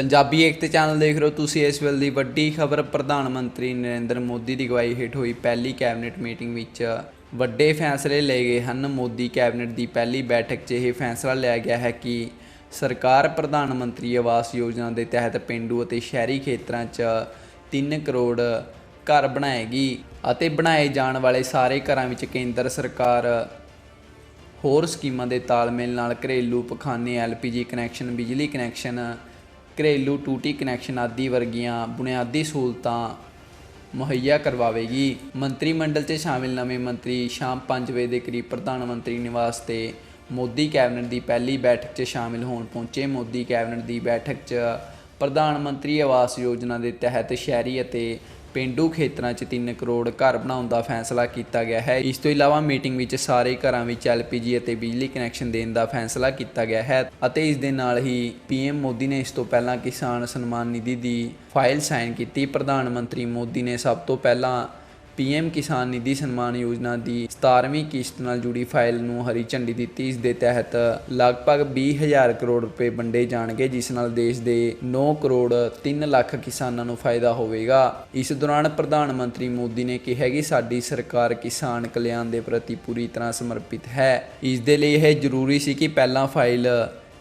ਪੰਜਾਬੀ ਏਕਤਾ channel ਦੇਖ ਰਹੇ ਹੋ ਤੁਸੀਂ ਇਸ ਵੇਲੇ ਦੀ ਵੱਡੀ ਖਬਰ। ਪ੍ਰਧਾਨ ਮੰਤਰੀ ਨਰਿੰਦਰ ਮੋਦੀ ਦੀ ਅਗਵਾਈ ਹੇਠ ਹੋਈ ਪਹਿਲੀ ਕੈਬਨਿਟ ਮੀਟਿੰਗ ਵਿੱਚ ਵੱਡੇ ਫੈਸਲੇ ਲਏ ਗਏ ਹਨ। ਮੋਦੀ ਕੈਬਨਿਟ ਦੀ ਪਹਿਲੀ ਬੈਠਕ 'ਚ ਇਹ ਫੈਸਲਾ ਲਿਆ ਗਿਆ ਹੈ ਕਿ ਸਰਕਾਰ ਪ੍ਰਧਾਨ ਮੰਤਰੀ ਆਵਾਸ ਯੋਜਨਾ ਦੇ ਤਹਿਤ ਪਿੰਡੂ ਅਤੇ ਸ਼ਹਿਰੀ ਖੇਤਰਾਂ 'ਚ 3 ਕਰੋੜ ਘਰ ਬਣਾਏਗੀ ਅਤੇ ਬਣਾਏ ਜਾਣ ਵਾਲੇ ਸਾਰੇ ਘਰਾਂ ਵਿੱਚ ਕੇਂਦਰ ਸਰਕਾਰ ਹੋਰ ਸਕੀਮਾਂ ਦੇ ਤਾਲਮੇਲ ਨਾਲ ਘਰੇਲੂ ਪਖਾਨੇ, ਐਲਪੀਜੀ ਕਨੈਕਸ਼ਨ, ਬਿਜਲੀ ਕਨੈਕਸ਼ਨ ਘਰੇਲੂ ਟੂਟੀ ਕਨੈਕਸ਼ਨ ਆਦਿ ਵਰਗੀਆਂ ਬੁਨਿਆਦੀ ਸਹੂਲਤਾਂ ਮੁਹੱਈਆ ਕਰਵਾਵੇਗੀ। ਮੰਤਰੀ ਮੰਡਲ 'ਚ ਸ਼ਾਮਿਲ ਨਵੇਂ ਮੰਤਰੀ ਸ਼ਾਮ 5 ਵਜੇ ਦੇ ਕਰੀਬ ਪ੍ਰਧਾਨ ਮੰਤਰੀ ਨਿਵਾਸ ਤੇ ਮੋਦੀ ਕੈਬਨਿਟ ਦੀ ਪਹਿਲੀ ਬੈਠਕ 'ਚ ਸ਼ਾਮਿਲ ਹੋਣ ਪਹੁੰਚੇ। ਮੋਦੀ ਕੈਬਨਿਟ ਦੀ ਬੈਠਕ 'ਚ ਪ੍ਰਧਾਨ ਮੰਤਰੀ ਆਵਾਸ ਯੋਜਨਾ ਦੇ ਤਹਿਤ ਸ਼ਹਿਰੀ ਅਤੇ ਪਿੰਡੂ ਖੇਤਰਾਂ 'ਚ 3 ਕਰੋੜ ਘਰ ਬਣਾਉਣ ਦਾ ਫੈਸਲਾ ਕੀਤਾ ਗਿਆ ਹੈ। ਇਸ ਤੋਂ ਇਲਾਵਾ ਮੀਟਿੰਗ ਵਿੱਚ ਸਾਰੇ ਘਰਾਂ ਵਿੱਚ ਐਲਪੀਜੀ ਅਤੇ ਬਿਜਲੀ ਕਨੈਕਸ਼ਨ ਦੇਣ ਦਾ ਫੈਸਲਾ ਕੀਤਾ ਗਿਆ ਹੈ ਅਤੇ ਇਸ ਦੇ ਨਾਲ ਹੀ ਪੀਐਮ ਮੋਦੀ ਨੇ ਇਸ ਤੋਂ ਪਹਿਲਾਂ ਕਿਸਾਨ ਸਨਮਾਨ ਨਿਧੀ ਦੀ ਫਾਈਲ ਸਾਈਨ ਕੀਤੀ। ਪ੍ਰਧਾਨ ਮੰਤਰੀ ਮੋਦੀ ਨੇ ਸਭ ਤੋਂ ਪਹਿਲਾਂ ਪੀਐਮ ਕਿਸਾਨ ਨਿਧੀ ਸਨਮਾਨ ਯੋਜਨਾ ਦੀ 17ਵੀਂ ਕਿਸ਼ਤ ਨਾਲ ਜੁੜੀ ਫਾਈਲ ਨੂੰ ਹਰੀ ਝੰਡੀ ਦਿੱਤੀ, ਇਸ ਦੇ ਤਹਿਤ ਲਗਭਗ 20000 ਕਰੋੜ ਰੁਪਏ ਵੰਡੇ ਜਾਣਗੇ, ਜਿਸ ਨਾਲ ਦੇਸ਼ ਦੇ 9 ਕਰੋੜ 3 ਲੱਖ ਕਿਸਾਨਾਂ ਨੂੰ ਫਾਇਦਾ ਹੋਵੇਗਾ। ਇਸ ਦੌਰਾਨ ਪ੍ਰਧਾਨ ਮੰਤਰੀ ਮੋਦੀ ਨੇ ਕਿਹਾ ਕਿ ਸਾਡੀ ਸਰਕਾਰ ਕਿਸਾਨ ਕਲਿਆਣ ਦੇ ਪ੍ਰਤੀ ਪੂਰੀ ਤਰ੍ਹਾਂ ਸਮਰਪਿਤ ਹੈ। ਇਸ ਦੇ ਲਈ ਇਹ ਜ਼ਰੂਰੀ ਸੀ ਕਿ ਪਹਿਲਾਂ ਫਾਈਲ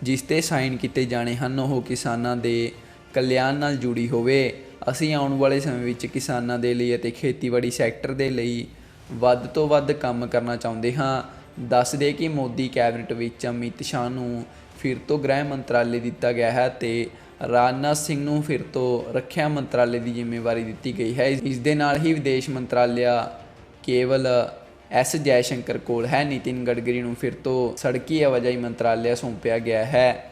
ਜਿਸ ਤੇ ਸਾਈਨ ਕੀਤੇ ਜਾਣੇ ਹਨ, ਉਹ ਕਿਸਾਨਾਂ ਦੇ ਕਲਿਆਣ ਨਾਲ ਜੁੜੀ ਹੋਵੇ। ਅਸੀਂ ਆਉਣ ਵਾਲੇ ਸਮੇਂ ਵਿੱਚ ਕਿਸਾਨਾਂ ਦੇ ਲਈ ਅਤੇ ਖੇਤੀਬਾੜੀ ਸੈਕਟਰ ਦੇ ਲਈ ਵੱਧ ਤੋਂ ਵੱਧ ਕੰਮ ਕਰਨਾ ਚਾਹੁੰਦੇ ਹਾਂ। ਦੱਸ ਦੇ ਕਿ ਮੋਦੀ ਕੈਬਨਿਟ ਵਿੱਚ ਅਮਿਤ ਸ਼ਾਹ ਨੂੰ ਫਿਰ ਤੋਂ ਗ੍ਰਹਿ ਮੰਤਰਾਲੇ ਦਿੱਤਾ ਗਿਆ ਹੈ ਤੇ ਰਾਜਨਾਥ ਸਿੰਘ ਨੂੰ ਫਿਰ ਤੋਂ ਰੱਖਿਆ ਮੰਤਰਾਲੇ ਦੀ ਜ਼ਿੰਮੇਵਾਰੀ ਦਿੱਤੀ ਗਈ ਹੈ। ਇਸ ਦੇ ਨਾਲ ਹੀ ਵਿਦੇਸ਼ ਮੰਤਰਾਲਿਆ ਕੇਵਲ ਐਸ ਜੈਸ਼ੰਕਰ ਕੋਲ ਹੈ। ਨਿਤਿਨ ਗਡਕਰੀ ਨੂੰ ਫਿਰ ਤੋਂ ਸੜਕੀ ਆਵਾਜਾਈ ਮੰਤਰਾਲਿਆ ਸੌਂਪਿਆ ਗਿਆ ਹੈ।